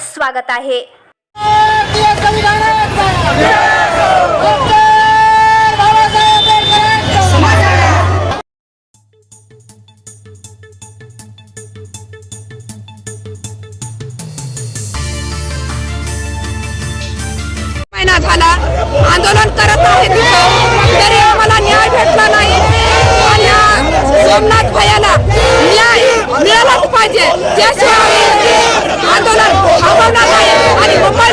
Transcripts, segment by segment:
स्वागत आहे. महिना झाला आंदोलन करत आहे तिथं तरी आम्हाला न्याय भेटला नाही. आणि सोमनाथ भयाला मिळालाच पाहिजे. त्याशिवाय आंदोलन थांबवणार नाही आणि मुंबई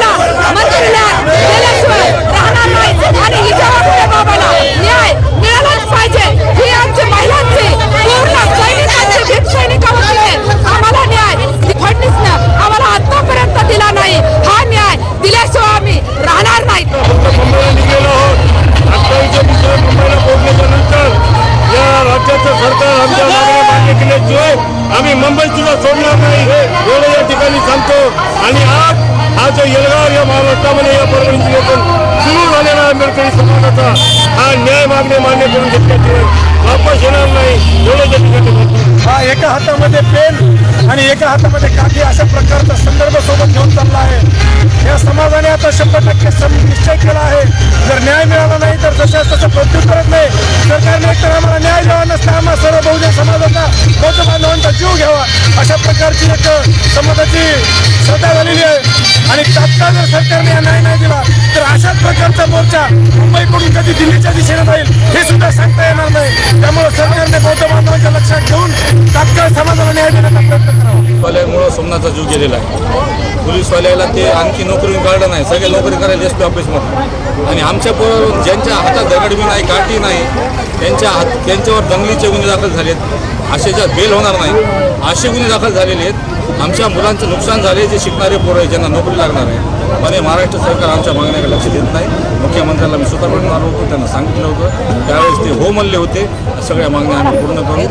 कोणाला सोडणार नाही एवढं या ठिकाणी सांगतो आणि आज हा जो येलगाव या महाराष्ट्रामध्ये या परभणी जिल्ह्यातून सुरू झालेला आंबेडकरी समाजाचा हा न्याय मागणे मान्य करून घेतल्याशिवाय वापस येणार नाही एवढं या ठिकाणी हा एका हातामध्ये पेन आणि एका हातामध्ये काठी अशा प्रकारचा संदर्भ सोबत घेऊन चालला आहे या समाजाने आता शंभर टक्के सम- निश्चय केला आहे जर न्याय मिळाला नाही तर जशा तसं प्रत्युत्तरच नाही सरकारने एकतर आम्हाला न्याय द्यावा नसता आम्हाला सर्व बहुजन समाजाचा बौद्ध बांधवांचा जीव घ्यावा. अशा प्रकारची एक समाजाची श्रद्धा झालेली आहे. आणि तात्काळ जर सरकारने न्याय नाही दिला तर अशाच प्रकारचा मोर्चा मुंबईकडून कधी दिल्लीच्या दिशेने जाईल हे सुद्धा सांगता येणार नाही. त्यामुळे सरकारने बौद्ध बांधवांच्या लक्षात घेऊन तात्काळ समाजाला न्याय देण्याचा प्रयत्न करावा. पोलीसवाल्यामुळं सोमनाथचा जीव गेलेला आहे. पोलीसवाल्याला ते आणखी नोकरी काढलं नाही सगळे नोकरी करायला एस पी ऑफिसमध्ये. आणि आमच्या पोर ज्यांच्या हातात दगडबी नाही काठी नाही त्यांच्या हात त्यांच्यावर दंगलीचे गुन्हे दाखल झालेत. असे ज्या बेल होणार नाही असे गुन्हे दाखल झालेले आहेत. आमच्या मुलांचं नुकसान झाले जे शिकणारे पोरं आहेत ज्यांना नोकरी लागणार आहे. पण हे महाराष्ट्र सरकार आमच्या मागण्याकडे लक्ष देत नाही. मुख्यमंत्र्याला मी स्वतः भेटणार होतो त्यांना सांगितलं होतं. त्यावेळेस ते हो म्हणले होते सगळ्या मागण्या आम्ही पूर्ण करू.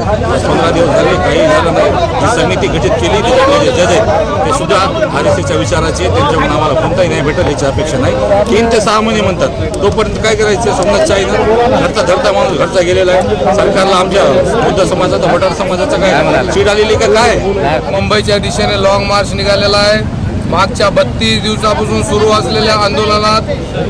पंधरा दिवस झाले काही झालं नाही. जी समिती गठीत केली त्याच्यातले जे जज आहेत ते सुद्धा आर एस सीच्या विचाराचे. त्यांच्याकडून आम्हाला कोणताही न्याय भेटेल याची अपेक्षा नाही. तीन ते सहा महिने म्हणतात. तोपर्यंत काय करायचं? सोमनाथच्या आईनं घरचा धरता माणूस घरचा गेलेला आहे. सरकारला आमच्या बुद्ध समाजाचा वडार समाजाचा काय? चीड आलेली का काय? मुंबईच्या दिशेने लॉंग मार्च निघालेला आहे. मागच्या बत्तीस दिवसापासून सुरू असलेल्या आंदोलनात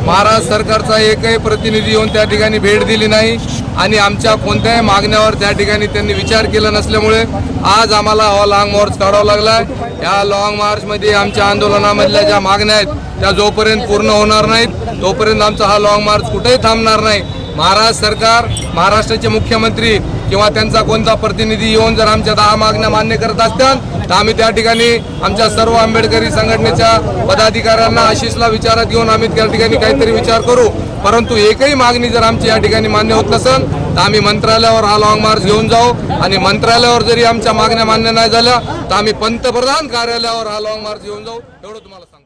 महाराष्ट्र सरकारचा एकही प्रतिनिधी येऊन त्या ठिकाणी भेट दिली नाही आणि आमच्या कोणत्याही मागण्यावर त्या ठिकाणी त्यांनी विचार केला नसल्यामुळे आज आम्हाला हा लॉंग मार्च काढावा लागला आहे या लॉंग मार्चमध्ये आमच्या आंदोलनामधल्या ज्या मागण्या आहेत त्या जोपर्यंत पूर्ण होणार नाहीत तोपर्यंत आमचा हा लॉंग मार्च कुठेही थांबणार नाही. महाराष्ट्र सरकार महाराष्ट्राचे मुख्यमंत्री किंवा त्यांचा कोणता प्रतिनिधी येऊन जर आमच्या दहा मागण्या मान्य करत असतात तर आम्ही त्या ठिकाणी आमच्या सर्व आंबेडकरी संघटनेच्या पदाधिकाऱ्यांना आशिषला विचारात घेऊन आम्ही त्या ठिकाणी काहीतरी विचार करू. परंतु एकही मागणी जर आमची या ठिकाणी मान्य होत नसेल तर आम्ही मंत्रालयावर हा लॉंग मार्च घेऊन जाऊ. आणि मंत्रालयावर जरी आमच्या मागण्या मान्य नाही झाल्या तर आम्ही पंतप्रधान कार्यालयावर हा लॉंग मार्च घेऊन जाऊ. एवढं तुम्हाला सांगतो.